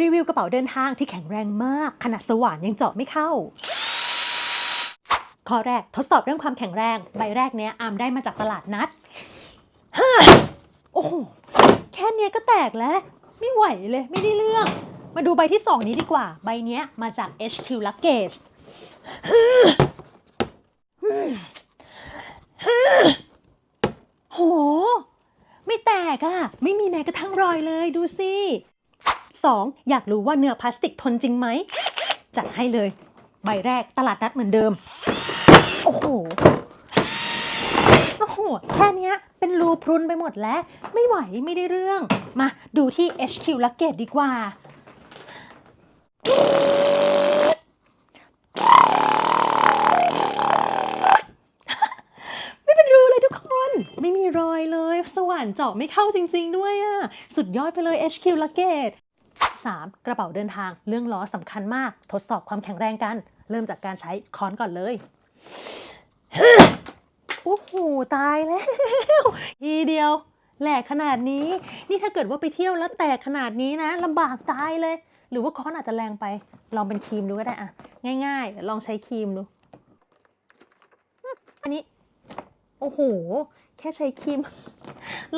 รีวิวกระเป๋าเดินทางที่แข็งแรงมาก ขนาดสว่านยังเจาะไม่เข้า ข้อแรกทดสอบเรื่องความแข็งแรง ใบแรกเนี้ยอามได้มาจากตลาดนัดฮ่าโอ้โหแค่เนี้ยก็แตกแล้ว ไม่ไหวเลยไม่ได้เรื่อง มาดูใบที่2นี้ดีกว่า ใบเนี้ยมาจาก HQ Luggage โห ไม่แตกอะไม่มีแม้กระทั่งรอยเลยดูสิ 2. อยากรู้ว่าเนื้อพลาสติกทนจริงไหม จัดให้เลย ใบแรกตลาดนัดเหมือนเดิม โอ้โห โอ้โห แค่นี้เป็นรูพรุนไปหมดแล้ว ไม่ไหวไม่ได้เรื่อง มาดูที่ HQ l u g g a g ดีกว่าไม่เป็นรูเลยทุกคนไม่มีรอยเลย สว่านเจาะไม่เข้าจริง ๆ ด้วยอะสุดยอดไปเลย HQ l u g g a g 3. กระเป๋าเดินทาง เรื่องล้อสำคัญมาก ทดสอบความแข็งแรงกัน เริ่มจากการใช้ค้อนก่อนเลยโอ้โหตายแล้ว ทีเดียว แหลกขนาดนี้ นี่ถ้าเกิดว่าไปเที่ยวแล้วแตกขนาดนี้นะลำบากตายเลย หรือว่าค้อนอาจจะแรงไป ลองเป็นครีมดูก็ได้อะง่ายๆ ลองใช้ครีมดู อันนี้ โอ้โห แค่ใช้ครีม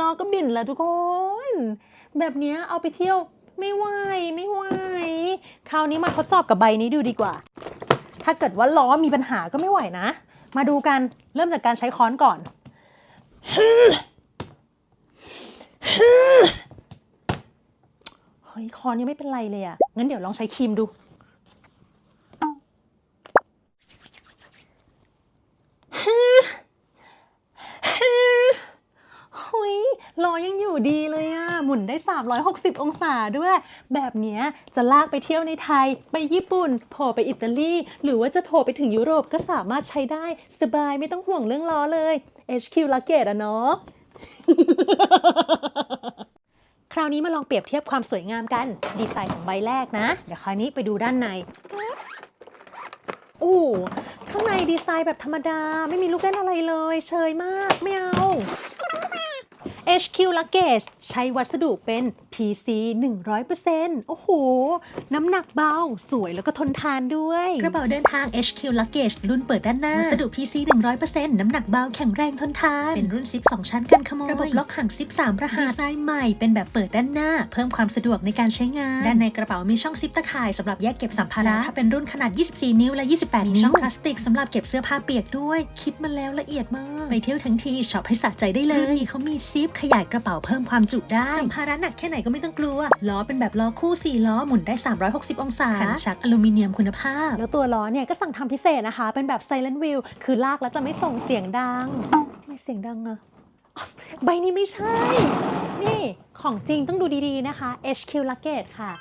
รอก็บิ่นแล้วทุกคน แบบนี้เอาไปเที่ยว ไม่ไหวไม่ไหวคราวนี้มาทดสอบกับใบนี้ดูดีกว่า ถ้าเกิดว่าล้อมีปัญหาก็ไม่ไหวนะ มาดูกันเริ่มจากการใช้ค้อนก่อนเฮ้ยค้อนยังไม่เป็นไรเลยอะงั้นเดี๋ยวลองใช้ครีมดู เฮ้ อยังอยู่ดีเลยอะหมุนได้ 360 องศาด้วย แบบเนี้ยจะลากไปเที่ยวในไทย ไปญี่ปุ่นโผล่ไปอิตาลี หรือว่าจะโผล่ไปถึงยุโรปก็สามารถใช้ได้สบายไม่ต้องห่วงเรื่องล้อเลย HQ Luggage อะเนาะคราวนี้มาลองเปรียบเทียบความสวยงามกัน ดีไซน์ของใบแรกนะ เดี๋ยวคราวนี้ไปดูด้านในโอ้ข้างในดีไซน์แบบธรรมดา ไม่มีลูกเล่นอะไรเลย เชยมาก ไม่เอา HQ Luggage ใช้วัสดุเป็น PC 100%โอ้โห น้ำหนักเบา สวยแล้วก็ทนทานด้วย กระเป๋าเดินทาง HQ Luggage รุ่นเปิดด้านหน้า วัสดุ PC 100%น้ำหนักเบาแข็งแรงทนทาน เป็นรุ่นซิป2ชั้นกันขโมย ระบบล็อกห่างซิป3รหัสดีไซน์ใหม่เป็นแบบเปิดด้านหน้า เพิ่มความสะดวกในการใช้งาน ด้านในกระเป๋ามีช่องซิปตะข่ายสำหรับแยกเก็บสัมภาระ ถ้าเป็นรุ่นขนาด 24 นิ้วและ 28 นิ้วมีช่องพลาสติกสำหรับเก็บเสื้อผ้าเปียกด้วย คิดมาแล้วละเอียดมาก ไปเที่ยวทั้งทีช็อปให้สะใจได้เลยรุ่นนี้เขามีซิปขยายกระเป๋าเพิ่มความจุได้สัมภาระหนักแค่ไหนก็ไม่ต้องกลัว ล้อเป็นแบบล้อคู่ 4 ล้อหมุนได้ 360 องศาขันชักอลูมิเนียมคุณภาพ แล้วตัวล้อเนี่ยก็สั่งทำพิเศษนะคะ เป็นแบบ Silent Wheel คือลากแล้วจะไม่ส่งเสียงดัง ไม่เสียงดังอะอ๋อใบนี้ไม่ใช่ นี่ของจริงต้องดูดีๆนะคะ HQ Luggage ค่ะ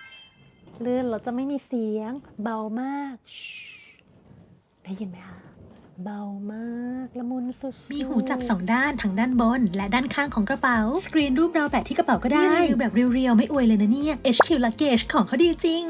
ลื่นแล้วจะไม่มีเสียง เบามากชูได้ยินไหมคะ เบามากละมุนสุดๆมีหูจับสองด้านทั้งด้านบน และด้านข้างของกระเป๋า สกรีนรูปเราแปะที่กระเป๋าก็ได้รีวิวแบบเรียวๆ ไม่อวยเลยนะเนี่ย HQ Luggage ของเขาดีจริง